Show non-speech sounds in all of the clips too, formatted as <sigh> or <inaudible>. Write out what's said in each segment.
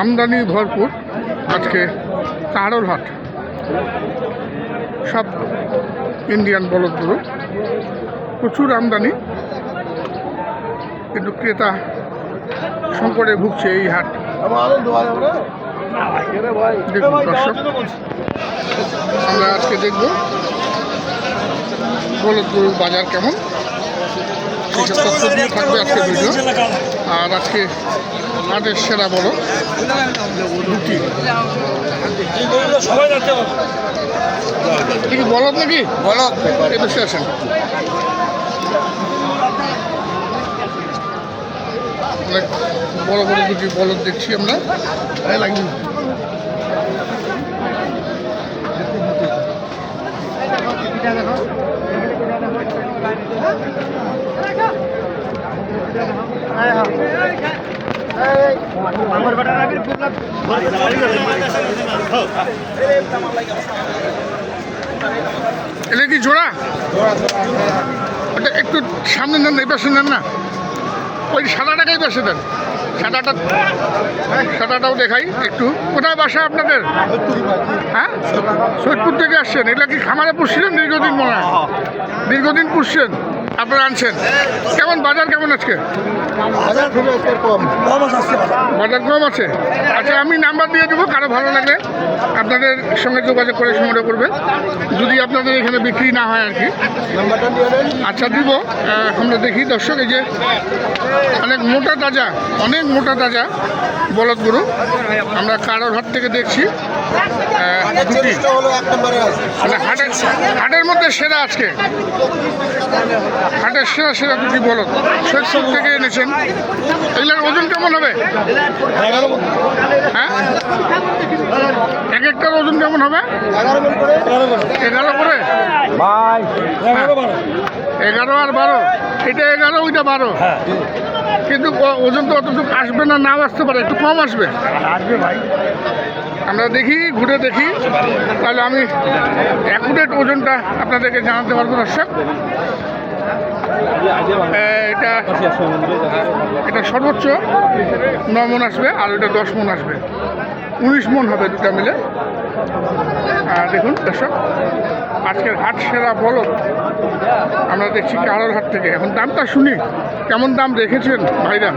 আমদানি ভরপুর আজকে কারোর হাট। সব ইন্ডিয়ান বলদগুলো। প্রচুর আমদানি। কিন্তু ক্রেতা সংকটে ভুগছে এই হাট। দেখুন দর্শক, আমরা আজকে দেখব বলদ বাজার কেমন। তথ্য দিয়ে থাকবে আজকে ভিডিও আর আজকে হাটের সেরা বলো দুটি সবাই কি বলদ নাকি? বলদ। এই বসে আছেন। অনেক বড় বড় দুটি বলদ দেখছি আমরা। এটা কি জোড়া? ওটা একটু সামনে নেন, এই পাশে নেন না। ওই সাদাটাকেই পাশে দেন। সাদাটা সাদাটাও দেখাই একটু। কোথায় বাসা আপনাদের? হ্যাঁ? সৈয়দপুর থেকে আসছেন। এটা কি খামারে পুষছিলেন দীর্ঘদিন মনে হয়। দীর্ঘদিন পুষছেন? আপনারা আনছেন? কেমন বাজার কেমন আজকে? আজকে কম। কম আসছে বাজার। কম আছে? আচ্ছা আমি নাম্বার দিয়ে দেবো কারও ভালো লাগলে আপনাদের সঙ্গে যোগাযোগ করে সংগ্রহ করবে যদি আপনাদের এখানে বিক্রি না হয় আর কি। আচ্ছা দিব। আমরা দেখি দর্শক এই যে অনেক মোটা তাজা অনেক মোটা তাজা বলদ গরু। আমরা কারোর হাট থেকে দেখছি। দুটি। মানে হাটের হাটের মধ্যে সেরা আজকে। হাটের সেরা সেরা দুটি বলদ। সৈয়দপুর থেকে এনেছেন। এগুলোর ওজন কেমন হবে? হ্যাঁ? এক একটার ওজন কেমন হবে? এগারো করে? ভাই এগারো আর বারো। এটা এগারো ওইটা বারো। হ্যাঁ। কিন্তু ওজন তো অতটুকু আসবে না নাও আসতে পারে। একটু কম আসবে। আসবে ভাই। আমরা দেখি, ঘুরে দেখি। তাহলে আমি অ্যাকুরেট ওজনটা আপনাদেরকে জানাতে পারব, দর্শক। এটা এটা সর্বোচ্চ ন মন আসবে, আর ওইটা দশ মন আসবে। উনিশ মন হবে দুটা মিলে। দেখুন, দর্শক, আজকের হাট সেরা বলদ। আমরা দেখছি কারোর হাট থেকে। এখন দামটা শুনি। কেমন দাম রেখেছেন ভাইরা?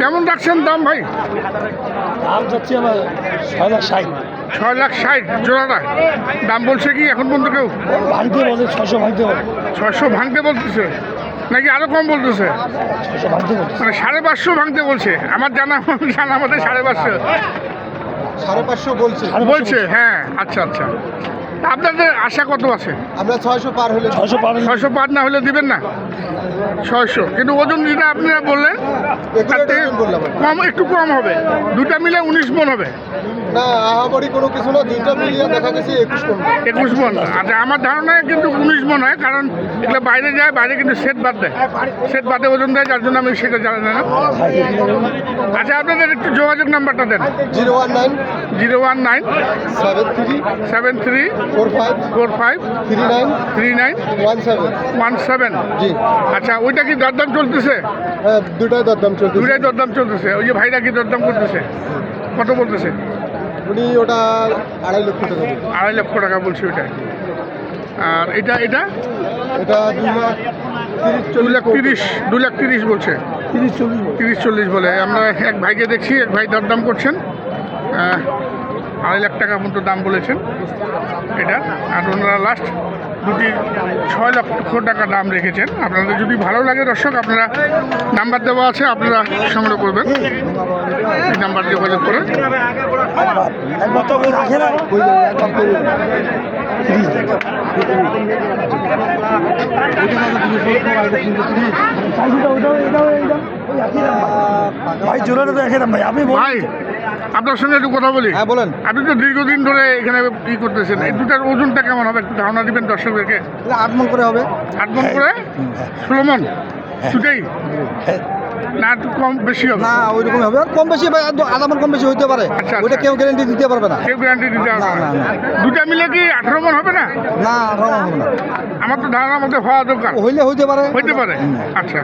কেমন রাখছেন দাম ভাই? দাম যাচ্ছে আমার ছয় লাখ ষাট। ছয় লাখ ষাট জোড়াটা। দাম বলছে কি এখন পর্যন্ত কেউ? ভাঙতে বলে ছশো ভাঙতে বলে ছয়শো ভাঙতে বলতেছে? নাকি আরও কম বলতেছে? ছশো মানে সাড়ে পাঁচশো ভাঙতে বলছে। আমার জানা <laughs> জানা আমাদের সাড়ে পাঁচশো। সাড়ে পাঁচশো বলছে। বলছে হ্যাঁ আচ্ছা আচ্ছা। আপনাদের আশা কত আছে? আমরা ছয়শো পার হলে ছয়শো পার ছয়শো পার না হলে দিবেন না? ছয়শো। কিন্তু ওজন যেটা আপনারা বললেন তার থেকে বললাম কম একটু কম হবে। দুটা মিলে উনিশ মন হবে। না কোনো কিছু না দুইটা মিলিয়ে দেখা গেছে একুশ পনেরো একুশ মন। আচ্ছা আমার ধারণায় কিন্তু উনিশ মন হয় কারণ এগুলো বাইরে যায় বাইরে কিন্তু সেট বাদ দেয়। সেট বাদে ওজন দেয় যার জন্য আমি সেটা জানি না। আচ্ছা আপনাদের একটু যোগাযোগ নাম্বারটা দেন। Zero one nine zero one nine seven three seven three four five four five three nine three nine one seven. One seven. জি। আচ্ছা ওইটা কি দরদাম চলতেছে? হ্যাঁ দুটাই দরদাম চলছে দুটাই দরদাম চলতেছে। ওই যে ভাইরা কি দরদাম করতেছে? কত বলতেছে? উনি ওটা আড়াই লক্ষ টাকা আড়াই লক্ষ টাকা বলছে ওইটা। আর এটা এটা? এটা দুই লাখ তিরিশ দু লাখ তিরিশ দু লাখ তিরিশ বলছে। তিরিশ চল্লিশ। তিরিশ চল্লিশ বলে। আমরা এক ভাইকে দেখছি এক ভাই দরদাম করছেন। আড়াই লাখ টাকা মতো দাম বলেছেন এটা। আর ওনারা লাস্ট দুটি ছয় লক্ষ টাকা দাম রেখেছেন। আপনাদের যদি ভালো লাগে দর্শক, আপনারা নাম্বার দেওয়া আছে, আপনারা সংগ্রহ করবেন। এই নাম্বার যোগাযোগ করে ভাই। জোরে তো একই দাম ভাই। আপনি ভাই আপনার সঙ্গে একটু কথা বলি। হ্যাঁ বলেন। আপনি তো দীর্ঘদিন ধরে এখানে কি করতেছেন। এই দুটার ওজনটা কেমন হবে? একটু ধারণা দিবেন দর্শকদেরকে। আট মন করে হবে। আট মন করে? ষোলো মন? দুটাই না একটু কম বেশি হবে। না ওই রকম হবে। কম বেশি আধ- মন কম বেশি হইতে পারে। আচ্ছা, আচ্ছা। কেউ গ্যারেন্টি দিতে পারবে না। কেউ গ্যারান্টি দিতে পারবে না, দুটা মিলে কি আঠারো মন হবে না? না আধা মন হবে না। আমার তো ধারণার মধ্যে হওয়া দরকার। হইলে হইতে পারে। হইতে পারে। আচ্ছা।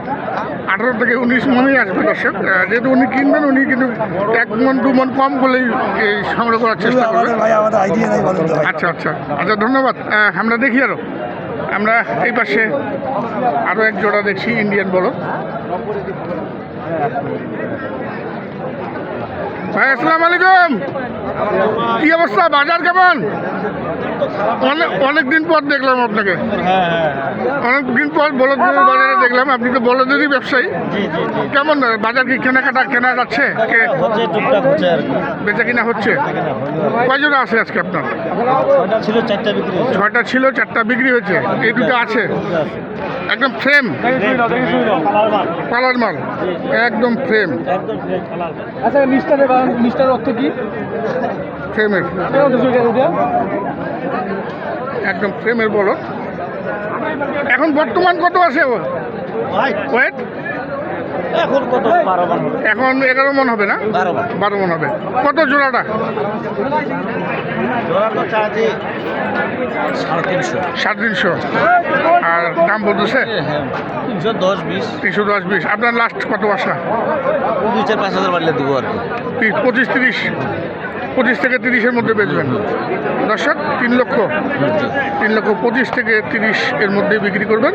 আঠারো থেকে উনিশ মনেই আসবে দর্শক। যেহেতু উনি কিনবেন উনি কিন্তু এক মন দু মন কম বলেই এই সংগ্রহ করার চেষ্টা করবেন। আচ্ছা আচ্ছা। আচ্ছা ধন্যবাদ। আমরা দেখি আরও। আমরা এই পাশে আরও এক জোড়া দেখছি ইন্ডিয়ান বলো। ভাই আসসালামু আলাইকুম। কি অবস্থা? বাজার কেমন? অনেক দিন পর দেখলাম আপনাকে। অনেক দিন পর বলদপুর বাজারে দেখলাম। আপনি তো বলদেরই ব্যবসায়ী। কেমন? বাজার কি কেনাকাটা কেনা যাচ্ছে? বেচা কিনা হচ্ছে? কয়জন আছে আজকে আপনার? ছয়টা ছিল চারটা বিক্রি হয়েছে। ছয়টা ছিল চারটা বিক্রি হয়েছে। এই দুটো আছে। একদম ফ্রেম কালার মাল। একদম ফ্রেম আচ্ছা মিস্টারের মিস্টার অর্থ কি? ফ্রেমের একদম ফ্রেমের বলো। এখন বর্তমান কত আছে ও? ওয়েট এখন কত? বারো মান এখন এগারো মন হবে না? বারো মান। বারো মন হবে। কত জোড়াটা? জোড়া তো চার্জে সাড়ে তিনশো। সাড়ে তিনশো। আর দাম বলতেছে? হ্যাঁ তিনশো দশ বিশ। তিনশো দশ বিশ। আপনার লাস্ট কত আসা দুই চার পাঁচ হাজার বাড়লে দেবো আর কি। পঁচিশ তিরিশ। পঁচিশ থেকে তিরিশের মধ্যে বেচবেন। দর্শক তিন লক্ষ। তিন লক্ষ পঁচিশ থেকে তিরিশ এর মধ্যে বিক্রি করবেন।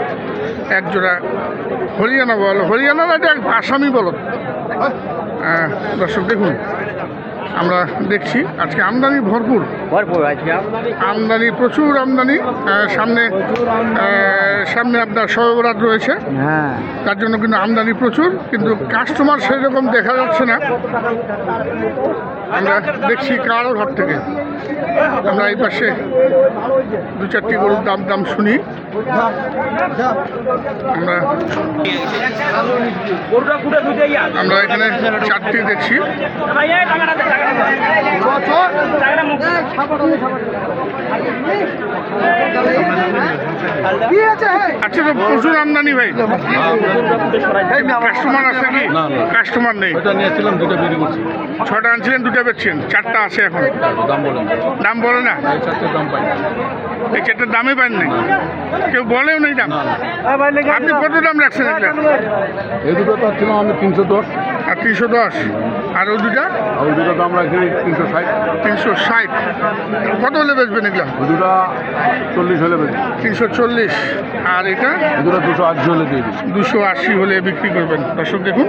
এক জোড়া হরিয়ানা বল হরিয়ানা না এটা আসামি বল। আহ, দর্শক দেখুন আমরা দেখছি আজকে আমদানি ভরপুর। ভরপুর আজকে আমদানি প্রচুর আমদানি সামনে সামনে আপনার সরবরাহ রয়েছে। হ্যাঁ। তার জন্য কিন্তু আমদানি প্রচুর কিন্তু কাস্টমার সেরকম দেখা যাচ্ছে না। আমরা দেখছি কারও ঘর থেকে। আমরা এই পাশে দু চারটি গরুর দাম দাম শুনি আমরা আমরা এখানে চারটি দেখছি আচ্ছা তো প্রচুর আমদানি ভাই কাস্টমার আছে কি কাস্টমার নেই ওটা নিয়েছিলাম দুটো বিক্রি করছি ছটা আনছিলেন দুটো বেচছেন চারটা আছে এখন দাম বলেন দাম বলে না এই দাম পাই এই চারটার দামই পান নাই কেউ বলেও নেই দাম আপনি কত দাম রাখছেন এগুলা এই দুটো তো আমি তিনশো দশ আর তিনশো দশ আর ওই দুটা ওই দুটো দাম রাখছি তিনশো ষাট তিনশো ষাট কত হলে বেচবেন এগুলা ওই দুটো চল্লিশ হলে বেশি তিনশো চল্লিশ আর এটা? দুটো দুশো আশি হলে দিয়ে দুশো আশি হলে বিক্রি করবেন। দর্শক দেখুন।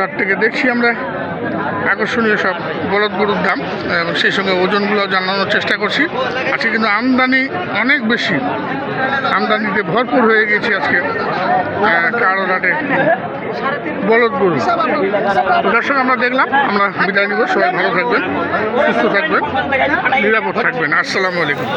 হাট থেকে দেখছি আমরা। আকর্ষণীয় সব বলদ গরুর দাম। এবং সেই সঙ্গে ওজনগুলো জানানোর চেষ্টা করছি। আজকে কিন্তু আমদানি অনেক বেশি। আমদানিতে ভরপুর হয়ে গেছে আজকে কারোর হাটে বলদ গরু। দর্শক আমরা দেখলাম। আমরা বিদায় নিব। সবাই ভালো থাকবেন সুস্থ থাকবেন নিরাপদ থাকবেন। আসসালামু আলাইকুম।